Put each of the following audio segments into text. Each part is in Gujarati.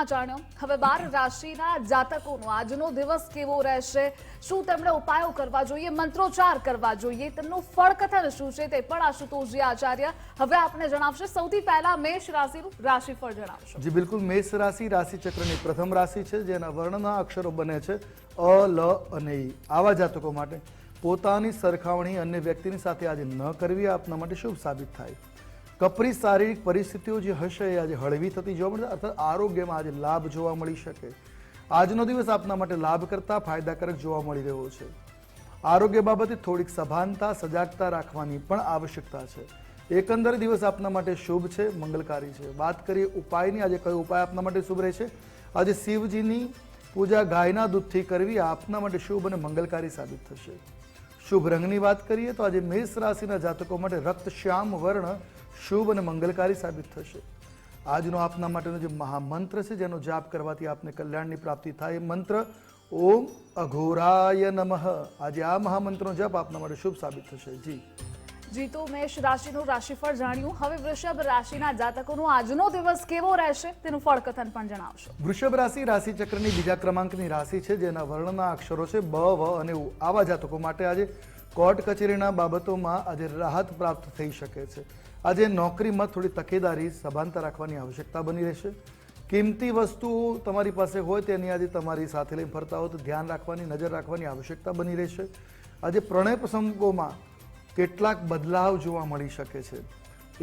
રાશિમાં જાણ્યો. હવે બાર રાશિના જાતકોનો આજનો દિવસ કેવો રહેશે? શું તેમણે ઉપાયો કરવા જોઈએ? મંત્રોચ્ચાર કરવા જોઈએ? તેમનું ફળકથન શું છે તે પણ આશુતોષજી આચાર્ય હવે આપને જણાવશે. સૌથી પહેલા મેષ રાશિનું રાશિફળ જણાવશો. જી, બિલકુલ. મેષ રાશિ રાશિચક્રની પ્રથમ રાશિ છે, જેના વર્ણના અક્ષરો બને છે અ, લ અને ઈ. આવા જાતકો માટે પોતાની સરખામણી અન્ય વ્યક્તિની સાથે આજે ન કરવી આપના માટે શુભ સાબિત થાય. કપરી શારીરિક પરિસ્થિતિઓ જે હશે એ આજે હળવી થતી જોવા મળશે, અર્થાત આરોગ્યમાં આજે લાભ જોવા મળી શકે. આજનો દિવસ આપના માટે લાભ કરતા ફાયદાકારક જોવા મળી રહ્યો છે. આરોગ્ય બાબતે થોડીક સભાનતા, સજાગતા રાખવાની પણ આવશ્યકતા છે. એકંદર દિવસ આપના માટે શુભ છે, મંગલકારી છે. વાત કરીએ ઉપાયની, આજે કયો ઉપાય આપના માટે શુભ રહેશે આજે શિવજીની પૂજા ગાયના દૂધથી કરવી આપના માટે શુભ અને મંગલકારી સાબિત થશે. શુભ રંગની વાત કરીએ તો આજે મેષ રાશિના જાતકો માટે રક્ત શ્યામ વર્ણ શુભ અને મંગલકારી સાબિત થશે. આજનો આપના માટેનો જે મહામંત્ર છે જેનો જાપ કરવાથી આપને કલ્યાણની પ્રાપ્તિ થાય એ મંત્ર ઓમ અઘોરાય નમઃ. આજે આ મહામંત્રનો જપ આપના માટે શુભ સાબિત થશે. જી. જી તો મેષ રાશિનું રાશિફળ જાણ્યું. હવે વૃષભ રાશિના જાતકોનો આજનો દિવસ કેવો રહેશે તેનું ફળકથન પણ જણાવશો. વૃષભ રાશિ રાશિ ચક્રની બીજા ક્રમાંકની રાશિ છે જેના વર્ણના અક્ષરો છે બ વ અને ઉ. આવા જાતકો માટે આજે કોર્ટ કચેરીના બાબતોમાં આજે રાહત પ્રાપ્ત થઈ શકે છે. આજે નોકરીમાં થોડી તકેદારી સભાનતા રાખવાની આવશ્યકતા બની રહેશે. કિંમતી વસ્તુઓ તમારી પાસે હોય તેની આજે તમારી સાથે લઈને ફરતા હો તો ધ્યાન રાખવાની, નજર રાખવાની આવશ્યકતા બની રહેશે. આજે પ્રણય પ્રસંગોમાં કેટલાક બદલાવ જોવા મળી શકે છે.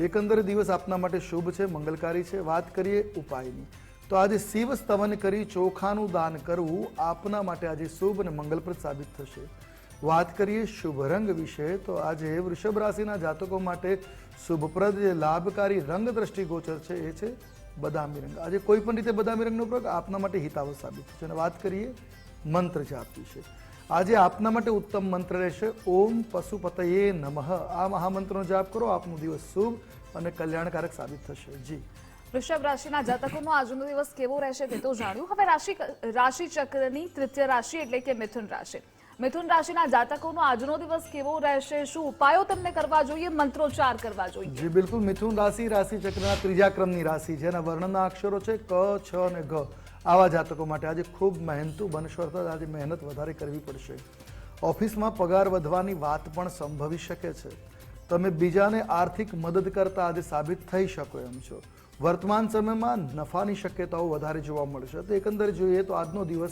એકંદરે દિવસ આપના માટે શુભ છે, મંગલકારી છે. વાત કરીએ ઉપાયની. તો આજે શિવ સ્તવન કરી ચોખાનું દાન કરવું આપના માટે આજે શુભ અને મંગલપ્રદ સાબિત થશે. વાત કરીએ શુભ રંગ વિશે તો આજે વૃષભ રાશિના જાતકો માટે શુભપ્રદ જે લાભકારી રંગ દ્રષ્ટિગોચર છે એ છે બદામી રંગ. આજે કોઈ પણ રીતે બદામી રંગનો પ્રયોગ આપના માટે હિતાવ સાબિત થશે અને વાત કરીએ મંત્ર જાપ વિશે. આજે આપના માટે ઉત્તમ મંત્ર રહેશે, ઓમ પશુપતયે નમઃ. આ મહામંત્રનો જાપ કરો, આપનો દિવસ શુભ અને કલ્યાણકારક સાબિત થશે. જી. વૃષભ રાશિના જાતકોનો આજનો દિવસ કેવો રહેશે તે તો જાણ્યું. હવે રાશિ રાશિ ચક્રની તૃતીય રાશિ એટલે કે મિથુન રાશિ. મિથુન રાશિના જાતકોનો આજનો દિવસ કેવો રહેશે? શું ઉપાયો તમને કરવા જોઈએ? મંત્રોચ્ચાર કરવા જોઈએ. જી, બિલકુલ. મિથુન રાશિ રાશિ ચક્રના ત્રીજા ક્રમની રાશિ જેના વર્ણના અક્ષરો છે ક, છ અને ઘ. આવા જાતકો માટે આજે ખૂબ મહેનતુ બનશો, અર્થાત આજે મહેનત વધારે કરવી પડશે. ઓફિસમાં પગાર વધવાની વાત પણ સંભવી શકે છે. તમે બીજાને આર્થિક મદદ કરતા આજે સાબિત થઈ શકો એમ છો. વર્તમાન સમયમાં નફાની શક્યતાઓ વધારે જોવા મળશે. તો એકંદરે જોઈએ તો આજનો દિવસ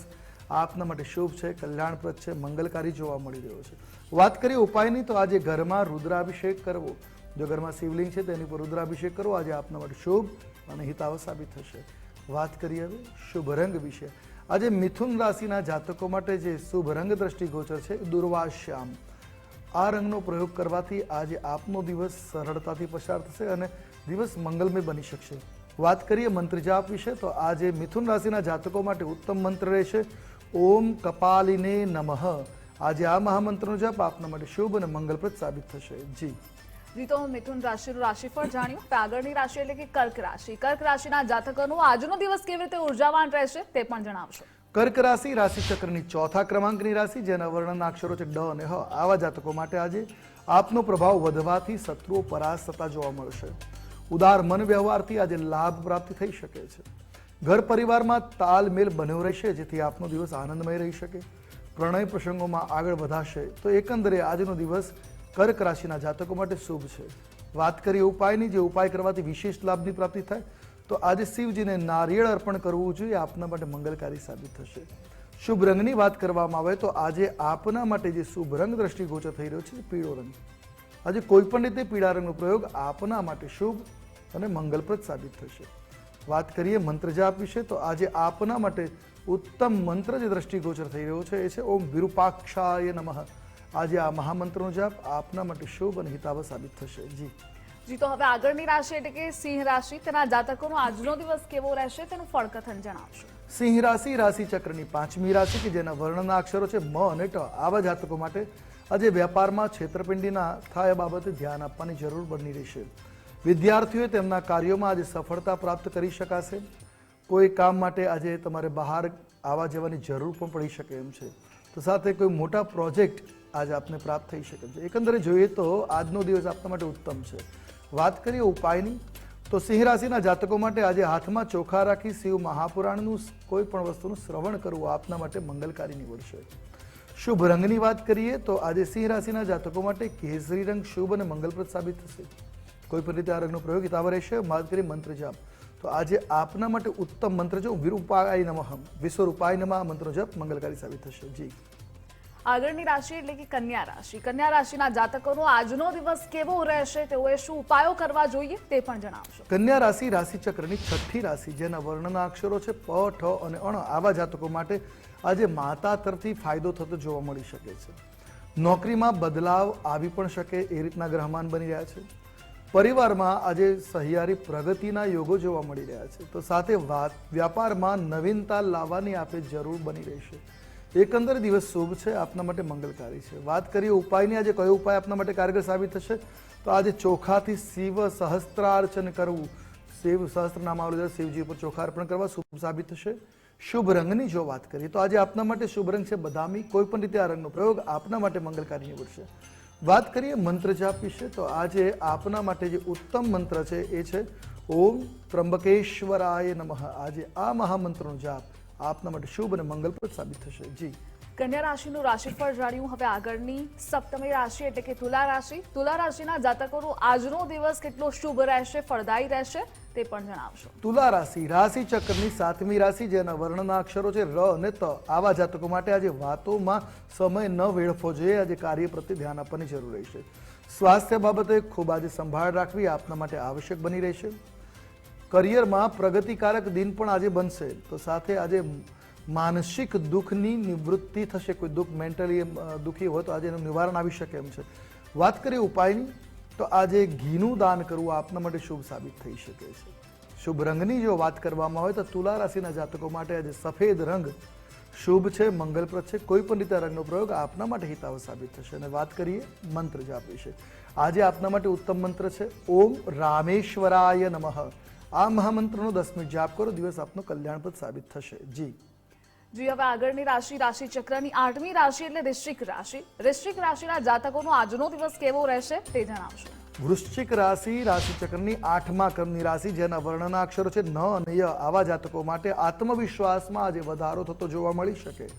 આપના માટે શુભ છે, કલ્યાણપ્રદ છે, મંગલકારી જોવા મળી રહ્યો છે. વાત કરીએ ઉપાયની, તો આજે ઘરમાં રુદ્રાભિષેક કરવો. જો ઘરમાં શિવલિંગ છે તેની પર રુદ્રાભિષેક કરવો. આજે આપના માટે શુભ અને હિતાવ સાબિત થશે. વાત કરીએ હવે શુભ રંગ વિશે. આજે મિથુન રાશિના જાતકો માટે જે શુભ રંગ દ્રષ્ટિગોચર છે, દુર્વાશ્યામ. આ રંગનો પ્રયોગ કરવાથી આજે આપનો દિવસ સરળતાથી પસાર થશે અને દિવસ મંગલમય બની શકશે. વાત કરીએ મંત્ર જાપ વિશે, તો આજે મિથુન રાશિના જાતકો માટે ઉત્તમ મંત્ર રહેશે. ઓમ કપાલિને નમઃ. આજે આ મહામંત્રનો જપ આપના માટે શુભ અને મંગલપ્રદ સાબિત થશે. જી. જી તો મિથુન રાશિનું રાશિફળ જાણ્યું. આગળની રાશિ એટલે કે કર્ક રાશિ. કર્ક રાશિના જાતકોનો આજનો દિવસ કેવી રીતે ઉર્જાવાન રહેશે તે પણ જણાવશો. કર્ક રાશિ રાશિચક્રની ચોથા ક્રમાંકની રાશિ જેના વર્ણના અક્ષરો છે ડ અને હ. આવા જાતકો માટે આજે આપનો પ્રભાવ વધવાથી શત્રુઓ પરાસ્ત થતા જોવા મળશે. ઉદાર મન વ્યવહારથી આજે લાભ પ્રાપ્તિ થઈ શકે છે. ઘર પરિવારમાં તાલમેલ બન્યો રહેશે, જેથી આપનો દિવસ આનંદમય રહી શકે. પ્રણય પ્રસંગોમાં આગળ વધાશે તો એકંદરે આજનો દિવસ કર્ક રાશિના જાતકો માટે શુભ છે. વાત કરીએ ઉપાયની, જે ઉપાય કરવાથી વિશેષ લાભની પ્રાપ્તિ થાય, તો આજે શિવજીને નારિયેળ અર્પણ કરવું જોઈએ આપના માટે મંગલકારી સાબિત થશે. શુભ રંગની વાત કરવામાં આવે તો આજે આપના માટે જે શુભ રંગ દ્રષ્ટિગોચર થઈ રહ્યો છે, પીળો રંગ. આજે કોઈ પણ રીતે પીળા રંગનો પ્રયોગ આપના માટે શુભ અને મંગલપ્રદ સાબિત થશે. વાત કરીએ મંત્ર જાપ વિશે તો આજે આપના માટે ઉત્તમ મંત્ર જે દ્રષ્ટિગોચર થઈ રહ્યો છે એ છે ઓમ વિરૂપાક્ષાય નમઃ. આજે આ મહામંત્રનો જાપ આપના માટે શુભ અને હિતાવ સાબિત થશે. જી. જી તો હવે આગળની રાશિ એટલે કે સિંહ રાશિ તેના જાતકોનો આજનો દિવસ કેવો રહેશે તેનું ફળકથન જણાવશો. સિંહ રાશિ રાશિ ચક્રની પાંચમી રાશિ કે જેના વર્ણના અક્ષરો છે મ અને ટ આવા જાતકો માટે આજે વેપારમાં છેતરપિંડીના થાય બાબતે ધ્યાન આપવાની જરૂર બની રહેશે. વિદ્યાર્થીઓએ તેમના કાર્યોમાં આજે સફળતા પ્રાપ્ત કરી શકાશે. કોઈ કામ માટે આજે તમારે બહાર આવવા જવાની જરૂર પણ પડી શકે એમ છે. તો સાથે કોઈ મોટા પ્રોજેક્ટ આજે આપને પ્રાપ્ત થઈ શકે છે. એકંદરે જોઈએ તો આજનો દિવસ આપના માટે ઉત્તમ છે. વાત કરીએ ઉપાયની, તો સિંહ રાશિના જાતકો માટે આજે હાથમાં ચોખા રાખી શિવ મહાપુરાણનું કોઈ પણ વસ્તુનું શ્રવણ કરવું આપના માટે મંગલકારી નીવડશે. શુભ રંગની વાત કરીએ તો આજે સિંહ રાશિના જાતકો માટે કેસરી રંગ શુભ અને મંગલપ્રદ સાબિત થશે. કોઈ પણ રીતે આ રંગનો પ્રયોગ હિતાવ રહેશે વાત કરી મંત્ર જાપ. તો આજે આપના માટે ઉત્તમ મંત્ર જો વિરૂપાય નમઃ. વિશ્વરૂપાય નમઃ આ મંત્રનો જપ મંગલકારી સાબિત થશે. જી. આગળની રાશિ એટલે કે કન્યા રાશિ. કન્યા રાશિના જાતકોનો આજનો દિવસ કેવો રહેશે તેઓએ શું ઉપાયો કરવા જોઈએ તે પણ જણાવશો. કન્યા રાશિ રાશિ ચક્રની છઠ્ઠી રાશિ જેના વર્ણના અક્ષરો છે પ ઠ અને અણ. આવા જાતકો માટે આજે માતા તરફથી ફાયદો થતો જોવા મળી શકે છે. નોકરીમાં બદલાવ આવી પણ શકે એ રીતના ગ્રહમાન બની રહ્યા છે. પરિવારમાં આજે સહિયારી પ્રગતિના યોગો જોવા મળી રહ્યા છે. તો સાથે વાત, વ્યાપારમાં નવીનતા લાવવાની આપે જરૂર બની રહેશે એકંદર દિવસ શુભ છે, આપના માટે મંગલકારી છે. વાત કરીએ ઉપાયની, આજે કયો ઉપાય આપના માટે કારગર સાબિત થશે? તો આજે ચોખાથી શિવ સહસ્ત્રાર્ચન કરવું. શિવ સહસ્ત્રનામ આવેલું છે શિવજી ઉપર ચોખા અર્પણ કરવા શુભ સાબિત થશે. શુભ રંગની જો વાત કરીએ, તો આજે આપના માટે શુભ રંગ છે બદામી. કોઈ પણ રીતે આ રંગનો પ્રયોગ આપના માટે મંગલકારી નીવડશે વાત કરીએ મંત્ર જાપ વિશે, તો આજે આપના માટે જે ઉત્તમ મંત્ર છે એ છે, ઓમ ત્રંબકેશ્વરાય નમઃ. આજે આ મહામંત્રનો જાપ આપના માટે શુભ અને મંગલપ્રદ સાબિત થશે. જી. કન્યા રાશિનું રાશિફળ જાણ્યું. હવે આગળની સપ્તમી રાશિ એટલે કે તુલા રાશિ. તુલા રાશિના જાતકોનો આજનો દિવસ કેટલો શુભ રહેશે, ફળદાયી રહેશે તે પણ જણાવશો. તુલા રાશિ રાશિ ચક્રની સાતમી રાશિ, જેના વર્ણના અક્ષરો છે ર અને ત. આવા જાતકો માટે આજે વાતોમાં સમય ન વેડફવો જોઈએ. આજે કાર્ય પ્રત્યે ધ્યાન આપવાની જરૂર રહેશે સ્વાસ્થ્ય બાબતે ખૂબ આજે સંભાળ રાખવી આપના માટે આવશ્યક બની રહેશે. કરિયરમાં પ્રગતિકારક દિન પણ આજે બનશે. તો સાથે આજે માનસિક દુઃખની નિવૃત્તિ થશે. કોઈ દુઃખ મેન્ટલી દુઃખી હોય તો આજે એનું નિવારણ આવી શકે એમ છે. વાત કરીએ ઉપાયની, તો આજે ઘીનું દાન કરવું આપના માટે શુભ સાબિત થઈ શકે છે. શુભ રંગની જો વાત કરવામાં હોય તો તુલા રાશિના જાતકો માટે આજે સફેદ રંગ શુભ છે, મંગલપ્રદ છે. કોઈ પણ રીતે રંગનો પ્રયોગ આપના માટે હિતાવ સાબિત થશે. અને વાત કરીએ મંત્ર જાપ વિશે. આજે આપના માટે ઉત્તમ મંત્ર છે, ઓમ રામેશ્વરાય નમઃ. આ મહામંત્રનો દસ જાપ કરો, દિવસ આપનો કલ્યાણપ્રદ સાબિત થશે. જી. જી હવે આગળની રાશિ રાશિ આઠમી રાશિ એટલે વૃશ્ચિક રાશિ. વૃશ્ચિક રાશિના જાતકોનો આજનો દિવસ કેવો રહેશે તે જણાવશો. વૃશ્ચિક રાશિ રાશિ આઠમા ક્રમની રાશિ, જેના વર્ણના છે ન અને ય આવા જાતકો માટે આત્મવિશ્વાસમાં આજે વધારો થતો જોવા મળી શકે.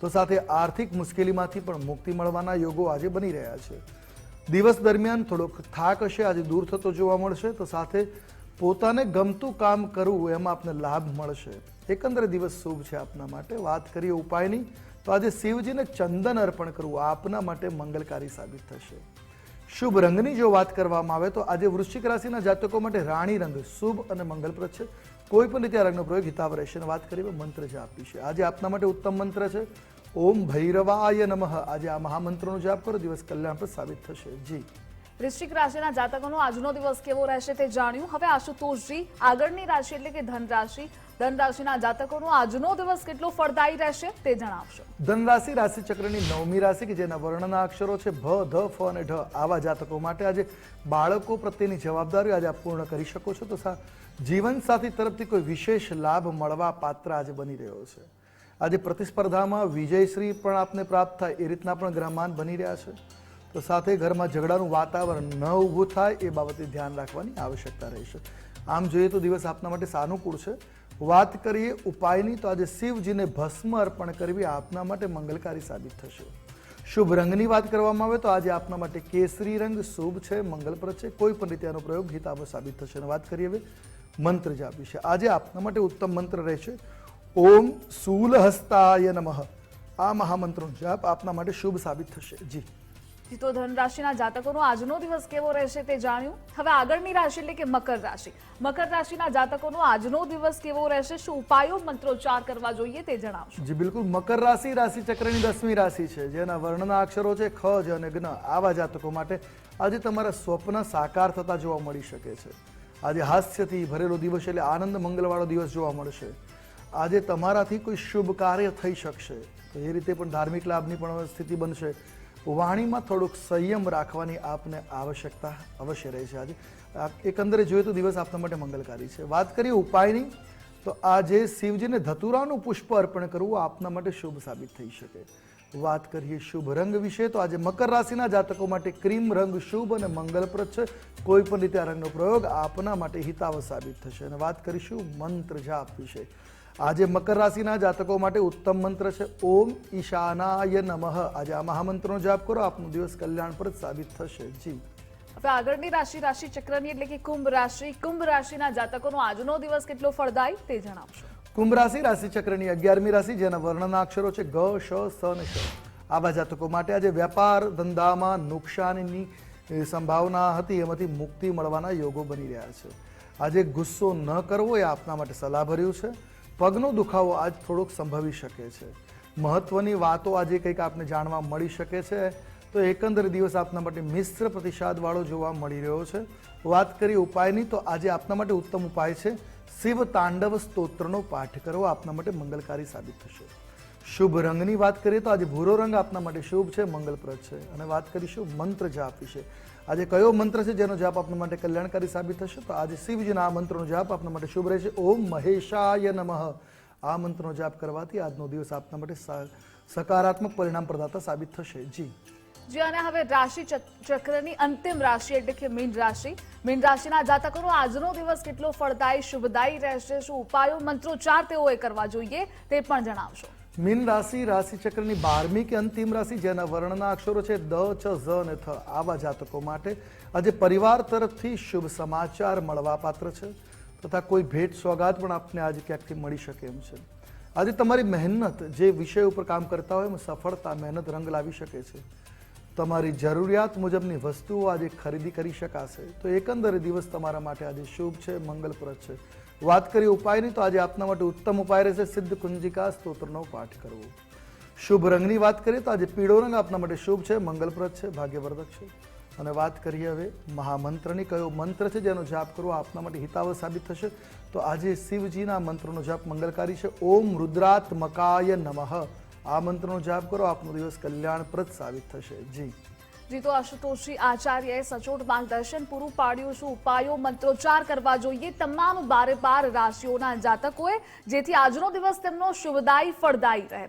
તો સાથે આર્થિક મુશ્કેલીમાંથી પણ મુક્તિ મળવાના યોગો આજે બની રહ્યા છે. દિવસ દરમિયાન થોડોક થાક હશે, આજે દૂર થતો જોવા મળશે. તો સાથે પોતાને ગમતું કામ કરવું એમાં આપને લાભ મળશે. એકંદરે દિવસ શુભ છે આપના માટે. વાત કરીએ ઉપાયની, તો આજે શિવજીને ચંદન અર્પણ કરવું આપના માટે મંગલકારી સાબિત થશે. શુભ રંગની જો વાત કરવામાં આવે, તો આજે વૃશ્ચિક રાશિના જાતકો માટે રાણી રંગ શુભ અને મંગલપ્રદ છે. કોઈ પણ રીતે આ રંગનો પ્રયોગ હિતાવ રહેશે વાત કરીએ, મંત્ર જાપ વિશે આજે આપના માટે ઉત્તમ મંત્ર છે. ઓમ ભૈરવાય નમઃ. આજે આ મહામંત્રનો જાપ કરો, દિવસ કલ્યાણપ્રદ સાબિત થશે. જી. વૃશ્ચિક રાશિના જાતકોનો આજનો દિવસ કેવો રહેશે તે જાણ્યું. હવે આશુતોષજી, આગળની રાશિ એટલે કે ધનરાશિ. ધનરાશિના ધન રાશિના જાતકોનો આજનો દિવસ કેટલો ફળદાયી રહેશે તે જણાવશો. ધનરાશિ રાશિ ચક્રની નવમી રાશિ કે જેના વર્ણના અક્ષરો છે ભ, ધ, ફ અને ઢ. આવા જાતકો માટે આજે બાળકો પ્રત્યેની જવાબદારી આજે આપ પૂર્ણ કરી શકો છો. તો જીવનસાથી તરફથી કોઈ વિશેષ લાભ મળવા પાત્ર આજે બની રહ્યો છે. આજે પ્રતિસ્પર્ધામાં વિજયશ્રી પણ આપને પ્રાપ્ત થાય એ રીતના પણ ગ્રહમાન બની રહ્યા છે. તો સાથે ઘરમાં ઝઘડાનું વાતાવરણ ન ઊભું થાય એ બાબતે ધ્યાન રાખવાની આવશ્યકતા રહેશે આમ જોઈએ તો દિવસ આપના માટે સાનુકૂળ છે. વાત કરીએ ઉપાયની તો આજે શિવજીને ભસ્મ અર્પણ કરવી આપના માટે મંગલકારી સાબિત થશે. શુભ રંગની વાત કરવામાં આવે તો આજે આપના માટે કેસરી રંગ શુભ છે, મંગલપ્રદ છે. કોઈ પણ રીતે આનો પ્રયોગ હિતાવ સાબિત થશે અને વાત કરીએ હવે મંત્ર જાપ વિશે આજે આપના માટે ઉત્તમ મંત્ર રહેશે ઓમ શૂલહસ્તાય નમઃ. આ મહામંત્રનો જાપ આપના માટે શુભ સાબિત થશે. જી. તો ધન જાતકોનો આજનો દિવસ કેવો રહેશે તે જાણ્યું. હવે આગળની રાશિ એટલે કે મકર રાશિ. મકર રાશિના જાતકોનો આજનો દિવસ કેવો રહેશે? શું ઉપાયો, મંત્રોચ્ચાર કરવા જોઈએ તે જણાવશો. જી, બિલકુલ. મકર રાશિ રાશિ ચક્રની દસમી રાશિ છે, જેના વર્ણના અક્ષરો છે ખ, જ અને જ્ઞ આવા જાતકો માટે આજે તમારા સ્વપ્ન સાકાર થતા જોવા મળી શકે છે. આજે હાસ્યથી ભરેલો દિવસ એટલે આનંદ મંગલવાળો દિવસ જોવા મળશે. આજે તમારાથી કોઈ શુભ કાર્ય થઈ શકશે. તો એ રીતે પણ ધાર્મિક લાભની પણ સ્થિતિ બનશે. વાણીમાં થોડુંક સંયમ રાખવાની આપને આવશ્યકતા અવશ્ય રહે છે આજે. એકંદરે જોઈએ તો દિવસ આપના માટે મંગલકારી છે. વાત કરીએ ઉપાયની, તો આજે શિવજીને ધતુરાનું પુષ્પ અર્પણ કરવું આપના માટે શુભ સાબિત થઈ શકે. વાત કરીએ શુભ રંગ વિશે, તો આજે મકર રાશિના જાતકો માટે ક્રીમ રંગ શુભ અને મંગલપ્રદ છે. કોઈ પણ રીતે આ રંગનો પ્રયોગ આપના માટે હિતાવ સાબિત થશે. અને વાત કરીશું મંત્ર જાપ વિશે. આજે મકર રાશિના જાતકો માટે ઉત્તમ મંત્ર છે. ઓમ ઈશાનાય નમઃ. આજે આ મહામંત્રનો જાપ કરો. આપનો દિવસ કલ્યાણપ્રદ સાબિત થશે. જી. હવે આગળની રાશિ રાશિ ચક્રની એટલે કે કુંભ રાશિ. કુંભ રાશિના જાતકોનો આજનો દિવસ કેટલો ફળદાયી તે જણાવશો. કુંભ રાશિ રાશિ ચક્રની અગિયારમી રાશિ જેના વર્ણના અક્ષરો છે ગ શ સ અને શ. આવા જાતકો માટે આજે વેપાર ધંધામાં નુકસાનની સંભાવના હતી. એમાંથી મુક્તિ મળવાના યોગો બની રહ્યા છે. આજે ગુસ્સો ન કરવો એ આપના માટે સલાહભર્યું છે. પગનો દુખાવો આજ થોડોક સંભવી શકે છે. મહત્વની વાતો આજે કંઈક આપને જાણવા મળી શકે છે. તો એકંદર દિવસ આપના માટે મિશ્ર પ્રતિસાદવાળો જોવા મળી રહ્યો છે. વાત કરીએ ઉપાયની, તો આજે આપના માટે ઉત્તમ ઉપાય છે. શિવ તાંડવ સ્તોત્રનો પાઠ કરવો આપના માટે મંગલકારી સાબિત થશે. શુભ રંગની વાત કરીએ, તો આજે ભૂરો રંગ આપના માટે શુભ છે, મંગલપ્રદ છે. અને વાત કરીશું મંત્ર જાપ વિશે. આજે કયો મંત્ર છે જેનો જાપ આપના માટે કલ્યાણકારી સાબિત થશે? તો આજે શિવજીના આ મંત્રનો જાપ આપના માટે શુભ રહેશે. ઓમ મહેશાય નમઃ. આ મંત્રનો જાપ કરવાથી આજનો દિવસ આપના માટે સકારાત્મક પરિણામ પ્રદાતા સાબિત થશે. જી. જી, અને હવે રાશિ ચક- ચક્રની અંતિમ રાશિ, એટલે કે મીન રાશિ. મીન રાશિના જાતકોનો આજનો દિવસ કેટલો ફળદાયી, શુભદાયી રહેશે? શું ઉપાયો મંત્રોચ્ચાર તેઓએ કરવા જોઈએ તે પણ જણાવશો. મીન રાશિ, રાશિચક્રની બારમી કે અંતિમ રાશિ, જેના વર્ણના અક્ષરો છે દ, ચ, ઝ અને થ, આવા જાતકો માટે આજે પરિવાર તરફથી શુભ સમાચાર મળવા પાત્ર છે. તથા કોઈ ભેટ, સોગાદ પણ આપને આજે ક્યાંકથી મળી શકે એમ છે. આજે તમારી મહેનત, જે વિષય ઉપર કામ કરતા હોય એમાં સફળતા, મહેનત રંગ લાવી શકે છે. તમારી જરૂરિયાત મુજબની વસ્તુઓ આજે ખરીદી કરી શકાશે. તો એકંદરે દિવસ તમારા માટે આજે શુભ છે, મંગલપ્રદ છે. વાત કરીએ ઉપાયની, તો આજે આપના માટે ઉત્તમ ઉપાય રહેશે સિદ્ધ કુંજિકા સ્તોત્રનો પાઠ કરવો. શુભ રંગની વાત કરીએ, તો આજે પીળો રંગ આપના માટે શુભ છે, મંગલપ્રદ છે, ભાગ્યવર્ધક છે. અને વાત કરીએ હવે મહામંત્રની, કયો મંત્ર છે જેનો જાપ કરવો આપના માટે હિતાવ સાબિત થશે? તો આજે શિવજીના મંત્રનો જાપ મંગલકારી છે, ઓમ રુદ્રાત્મકાય નમઃ. આ મંત્રનો જાપ કરો, આપનો દિવસ કલ્યાણપ્રદ સાબિત થશે. જી. જી તો આશુતોષજી આચાર્યએ સચોટ માર્ગદર્શન પૂરું પાડ્યું શું ઉપાયો, મંત્રોચ્ચાર કરવા જોઈએ તમામ બારે બાર રાશિઓના જાતકોએ, જેથી આજનો દિવસ તેમનો શુભદાયી, ફળદાયી રહે.